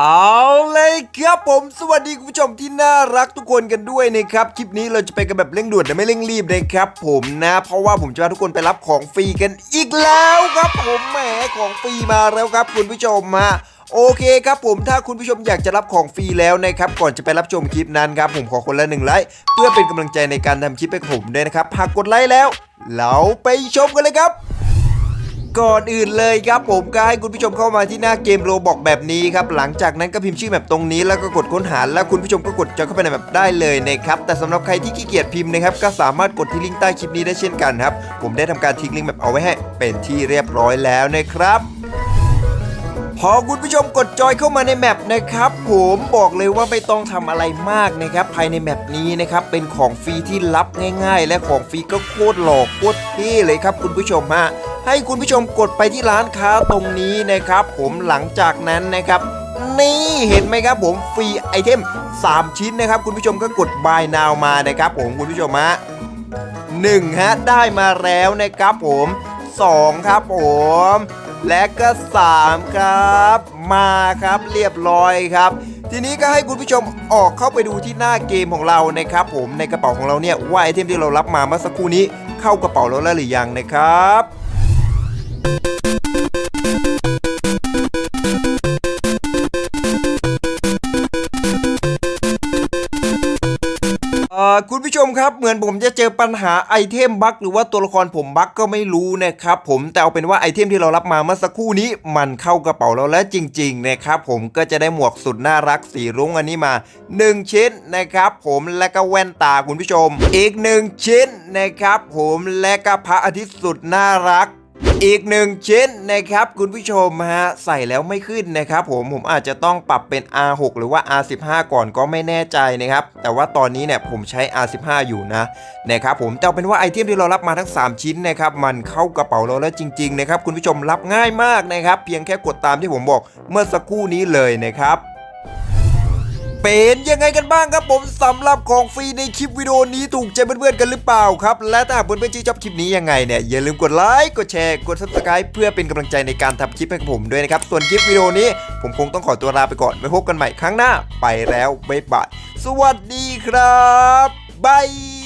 เอาเลยครับผมสวัสดีคุณผู้ชมที่น่ารักทุกคนกันด้วยนะครับคลิปนี้เราจะไปกันแบบเร่งด่วนแต่ไม่เร่งรีบนะครับผมนะเพราะว่าผมจะพาทุกคนไปรับของฟรีกันอีกแล้วครับผมแหมของฟรีมาแล้วครับคุณผู้ชมมาโอเคครับผมถ้าคุณผู้ชมอยากจะรับของฟรีแล้วนะครับก่อนจะไปรับชมคลิปนั้นครับผมขอคนละหนึ่งไลค์เพื่อเป็นกำลังใจในการทำคลิปให้กับผมด้วยนะครับหากกดไลค์แล้ว เราไปชมกันเลยครับ ก่อนอื่นเลยครับผมก็ให้คุณผู้ชมเข้ามาที่หน้าเกมโรบอกแบบนี้ครับหลังจากนั้นก็พิมพ์ชื่อแบบตรงนี้แล้วก็กดค้นหาแล้วคุณผู้ชมก็กดจอยเข้าไปในแบบได้เลยนะครับแต่สำหรับใครที่ขี้เกียจพิมพ์นะครับก็สามารถกดที่ลิงก์ใต้คลิปนี้ได้เช่นกันครับผมได้ทำการทิ้งลิงก์แบบเอาไว้ให้เป็นที่เรียบร้อยแล้วนะครับพอคุณผู้ชมกดจอยเข้ามาในแมปนะครับผมบอกเลยว่าไม่ต้องทำอะไรมากนะครับภายในแมปนี้นะครับเป็นของฟรีที่รับง่าย ๆ และของฟรีก็โคตรหลอกโคตรเท่เลยครับคุณผู้ชมฮะ ให้คุณผู้ชมกดไปที่ร้านค้าตรงนี้นะครับ ผมหลังจากนั้นนะครับ นี่เห็นไหมครับผมฟรีไอเทม 3 ชิ้นนะครับ คุณผู้ชมก็กด buy now มานะครับ ผมคุณผู้ชมฮะหนึ่งฮะได้มาแล้วนะครับผมสองครับผมและก็สามครับ มาครับเรียบร้อยครับ ทีนี้ก็ให้คุณผู้ชมออกเข้าไปดูที่หน้าเกมของเรานะครับผมในกระเป๋าของเราเนี่ยว่าไอเทมที่เรารับมาเมื่อสักครู่นี้เข้ากระเป๋าเราแล้วหรือยังนะครับ คุณผู้ชมครับเหมือนผมจะเจอปัญหาไอเทมบั๊กหรือว่าตัวละครผมบั๊กก็ไม่รู้นะครับผมแต่เอาเป็นว่าไอเทมที่เรารับมาเมื่อสักครู่นี้ มันเข้ากระเป๋าเราแล้วจริงๆนะครับผมก็จะได้หมวกสุดน่ารักสีรุ้งอันนี้มา 1 ชิ้นนะครับผมและก็แว่นตาคุณผู้ชม อีก 1 ชิ้นนะครับผมและก็พระอาทิตย์สุดน่ารัก อีกหนึ่งชิ้นนะครับคุณผู้ชมฮะใส่แล้วไม่ขึ้นนะครับผมผมอาจจะต้องปรับเป็น R6 หรือว่า R15 ก่อนก็ไม่แน่ใจนะครับแต่ว่าตอนนี้เนี่ยผมใช้ R15 อยู่นะนะครับผมแต่เป็นว่าไอเทมที่เรารับมาทั้ง 3 ชิ้นนะครับมันเข้ากระเป๋าเราแล้วจริงๆนะครับคุณผู้ชมรับง่ายมากนะครับเพียงแค่กดตามที่ผมบอกเมื่อสักครู่นี้เลยนะครับ เป็นยังไงกันบ้างครับผมสำหรับของฟรีในคลิปวิดีโอนี้ถูกใจเพื่อนๆกันหรือเปล่าครับและถ้าหากเพื่อนๆชื่นชอบคลิปนี้ยังไงเนี่ยอย่าลืมกดไลค์กดแชร์กดซับสไคร b ์เพื่อเป็นกำลังใจในการทำคลิปให้กับผมด้วยนะครับส่วนคลิปวิดีโอนี้ผมคงต้องขอตัวลาไปก่อนไว้พบกันใหม่ครั้งหน้า ไปแล้วบ๊ายบายสวัสดีครับบาย